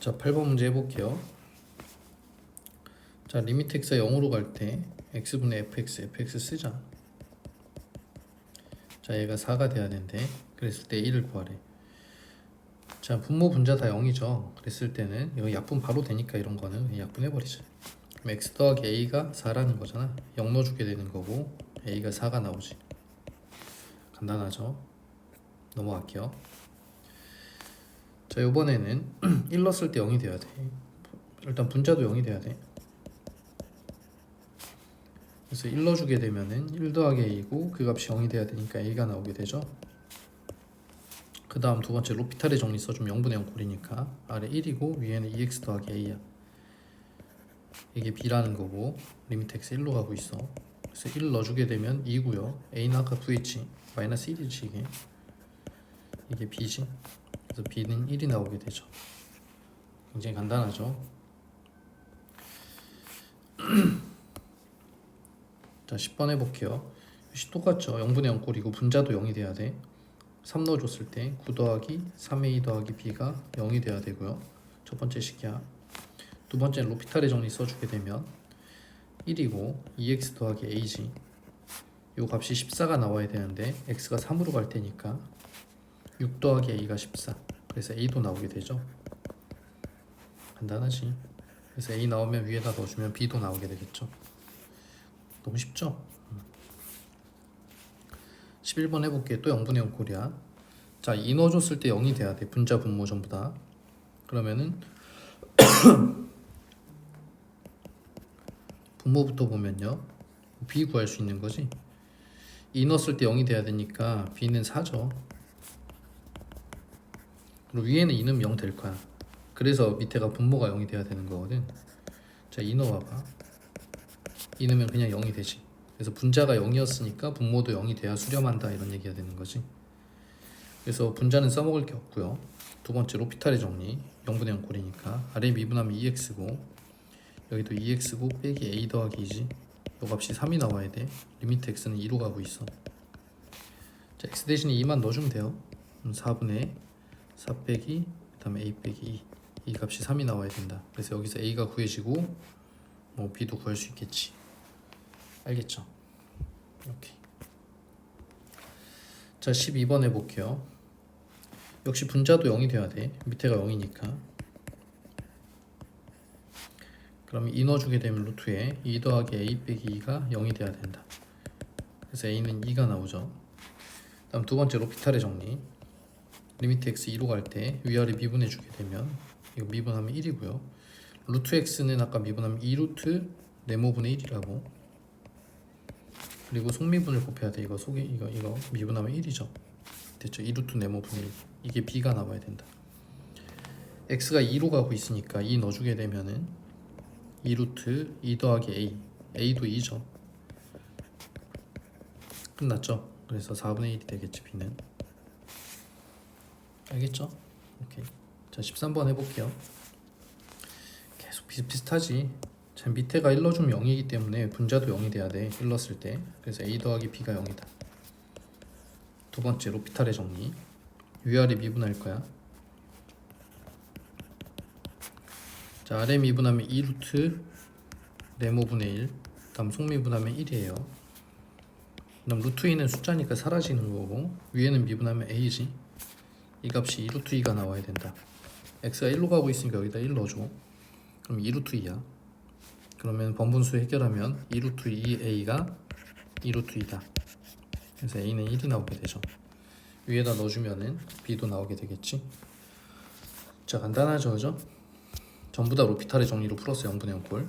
자, 8번 문제 해볼게요. 자, 리미트 x가 0으로 갈 때 x분의 fx, fx 쓰자. 자, 얘가 4가 돼야 되는데 그랬을 때 1을 구하래. 자, 분모 분자 다 0이죠. 그랬을 때는 이거 약분 바로 되니까 이런 거는 약분해버리자. x 더하기 a가 4라는 거잖아. 0 넣어주게 되는 거고 a가 4가 나오지. 간단하죠? 넘어갈게요. 자, 이번에는 1 넣었을 때 0이 돼야 돼. 일단 분자도 0이 돼야 돼. 그래서 1 넣어주게 되면은 1 더하기 a고 그 값이 0이 돼야 되니까 a가 나오게 되죠. 그 다음 두 번째 로피탈의 정리 써주면 0분의 0 꼴이니까 아래 1이고 위에는 2x 더하기 a야. 이게 b라는 거고 리미트 x 1로 가고 있어. 그래서 1 넣어주게 되면 2고요. a는 아까 v했지. 마이너스 1이지 이게. 이게 b지. 그래서 b는 1이 나오게 되죠. 굉장히 간단하죠. 자 10번 해볼게요. 역시 똑같죠. 0분의 0 꼴이고 분자도 0이 돼야 돼. 3 넣어줬을 때 9 더하기 3a 더하기 b가 0이 돼야 되고요. 첫 번째 식이야. 두 번째는 로피탈의 정리 써주게 되면 1이고 2x 더하기 a지. 요 값이 14가 나와야 되는데 x가 3으로 갈 테니까 6 더하기 a가 14. 그래서 a도 나오게 되죠. 간단하지. 그래서 a 나오면 위에다 넣어주면 b도 나오게 되겠죠. 너무 쉽죠? 11번 해볼게. 또 0분의 0 꼴이야. 자, 2 넣어줬을 때 0이 돼야 돼. 분자 분모 전부 다. 그러면은 분모부터 보면요. b 구할 수 있는 거지. 2 넣었을 때 0이 돼야 되니까 b는 4죠. 그리고 위에는 2는 0될 거야. 그래서 밑에가 분모가 0이 돼야 되는 거거든. 자, 2 넣어봐봐. 2 넣으면 그냥 0이 되지. 그래서 분자가 0이었으니까 분모도 0이 돼야 수렴한다 이런 얘기가 되는 거지. 그래서 분자는 써먹을 게 없고요. 두 번째 로피탈의 정리 0분의 0 꼴이니까 아래 미분하면 2x고 여기도 2x고 빼기 a 더하기 2지. 요 값이 3이 나와야 돼. 리미트 x는 2로 가고 있어. 자, x 대신에 2만 넣어주면 돼요. 그럼 4분의 4 빼기 그 다음에 a 빼기 2. 이 값이 3이 나와야 된다. 그래서 여기서 a가 구해지고 뭐 b도 구할 수 있겠지. 알겠죠? 오케이. 자, 12번 해볼게요. 역시 분자도 0이 돼야 돼. 밑에가 0이니까. 그러면 2 넣어주게 되면 루트에 2 더하기 a 빼기 2가 0이 돼야 된다. 그래서 a는 2가 나오죠. 다음 두 번째 로피탈의 정리. 리미트 x 2로 갈 때 위아래 미분해 주게 되면 이거 미분하면 1이고요. 루트 x는 아까 미분하면 2루트 네모분의 1이라고 그리고 속미분을 곱해야 돼. 이거 속이 이거 이거 미분하면 1이죠. 됐죠? 2루트 네모분의 1. 이게 b가 나와야 된다. x가 2로 가고 있으니까 2 넣어주게 되면은 2루트 2 더하기 a. a도 2죠. 끝났죠? 그래서 4분의 1이 되겠지 b는. 알겠죠? 오케이. 자 13번 해볼게요. 계속 비슷비슷하지. 자, 밑에가 1 넣어주면 0이기 때문에 분자도 0이 돼야 돼. 1 넣었을 때. 그래서 a 더하기 b가 0이다. 두 번째 로피탈의 정리. 위아래 미분할 거야. 자 아래 미분하면 2루트 네모분의 1 다음 속미분하면 1이에요. 그다음 루트 2는 숫자니까 사라지는 거고 위에는 미분하면 a지. 이 값이 2루트 2가 나와야 된다. x가 1로 가고 있으니까 여기다 1 넣어줘. 그럼 2루트 2야. 그러면 번분수 해결하면 2루트 2a가 2루트 2다. 그래서 a는 1이 나오게 되죠. 위에다 넣어주면은 b도 나오게 되겠지. 자 간단하죠, 그죠? 전부 다 로피탈의 정리로 풀었어요, 0분의 0꼴.